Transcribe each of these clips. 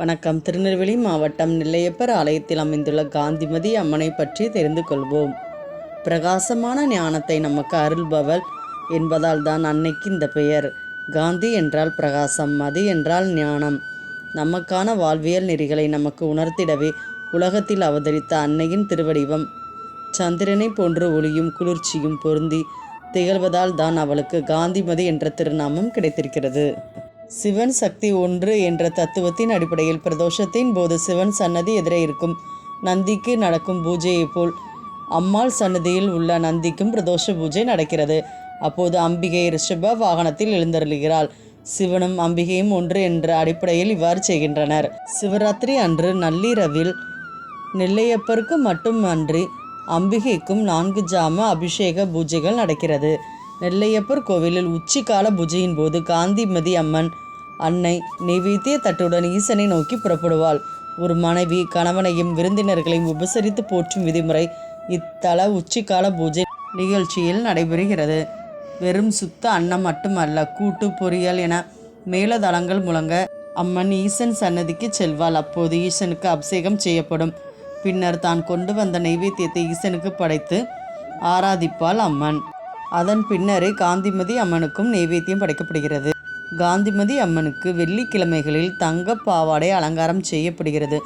வணக்கம். திருநெல்வேலி மாவட்டம் நெல்லையப்பர் ஆலயத்தில் அமைந்துள்ள காந்திமதி அம்மனை பற்றி தெரிந்து கொள்வோம். பிரகாசமான ஞானத்தை நமக்கு அருள்பவள் என்பதால் தான் அன்னைக்கு இந்த பெயர். காந்தி என்றால் பிரகாசம் மதி என்றால் ஞானம். நமக்கான வாழ்வியல் நெறிகளை நமக்கு உணர்த்திடவே உலகத்தில் அவதரித்த அன்னையின் திருவடிவம். சந்திரனை போன்று ஒளியும் குளிர்ச்சியும் பொருந்தி திகழ்வதால் தான் அவளுக்கு காந்திமதி என்ற திருநாமம் கிடைத்திருக்கிறது. சிவன் சக்தி ஒன்று என்ற தத்துவத்தின் அடிப்படையில் பிரதோஷத்தின் போது சிவன் சன்னதி எதிரே இருக்கும். நந்திக்கு நடக்கும் பூஜையைப் போல் அம்மாள் சன்னதியில் உள்ள நந்திக்கும் பிரதோஷ பூஜை நடக்கிறது. அப்போது அம்பிகை ரிஷப வாகனத்தில் எழுந்தருளுகிறாள். சிவனும் அம்பிகையும் ஒன்று என்ற அடிப்படையில் இவ்வாறு செய்கின்றனர். சிவராத்திரி அன்று நள்ளிரவில் நெல்லையப்பருக்கு மட்டுமன்றி அம்பிகைக்கும் நான்கு ஜாம அபிஷேக பூஜைகள் நடக்கிறது. நெல்லையப்பர் கோவிலில் உச்சிக்கால பூஜையின் போது காந்திமதி அம்மன் அன்னை நெய்வேத்திய தட்டுடன் ஈசனை நோக்கி புறப்படுவாள். ஒரு மனைவி கணவனையும் விருந்தினர்களையும் உபசரித்து போற்றும் விதிமுறை இத்தல உச்சிக்கால பூஜை நிகழ்ச்சியில் நடைபெறுகிறது. வெறும் சுத்த அன்னம் மட்டுமல்ல கூட்டு பொரியல் என மேலதளங்கள் முழங்க அம்மன் ஈசன் சன்னதிக்கு செல்வாள். அப்போது ஈசனுக்கு அபிஷேகம் செய்யப்படும். பின்னர் தான் கொண்டு வந்த நைவேத்தியத்தை ஈசனுக்கு படைத்து ஆராதிப்பாள் அம்மன். அதன் பின்னரே காந்திமதி அம்மனுக்கும் நெய்வேத்தியம் படைக்கப்படுகிறது. காந்திமதி அம்மனுக்கு வெள்ளிக்கிழமைகளில் தங்க பாவாடை அலங்காரம் செய்யப்படுகிறது.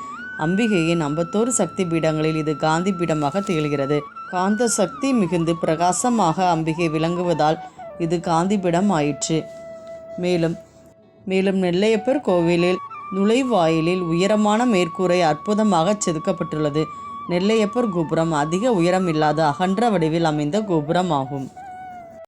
அம்பிகையின் ஐம்பத்தோரு சக்தி பீடங்களில் இது காந்தி பீடமாக திகழ்கிறது. காந்த சக்தி மிகுந்து பிரகாசமாக அம்பிகை விளங்குவதால் இது காந்தி பீடம் ஆயிற்று. மேலும் மேலும் நெல்லையப்பர் கோவிலில் நுழைவாயிலில் உயரமான மேற்கூரை அற்புதமாக செதுக்கப்பட்டுள்ளது. நெல்லையப்பர் கோபுரம் அதிக உயரம் இல்லாத அகன்ற வடிவில் அமைந்த கோபுரம் ஆகும்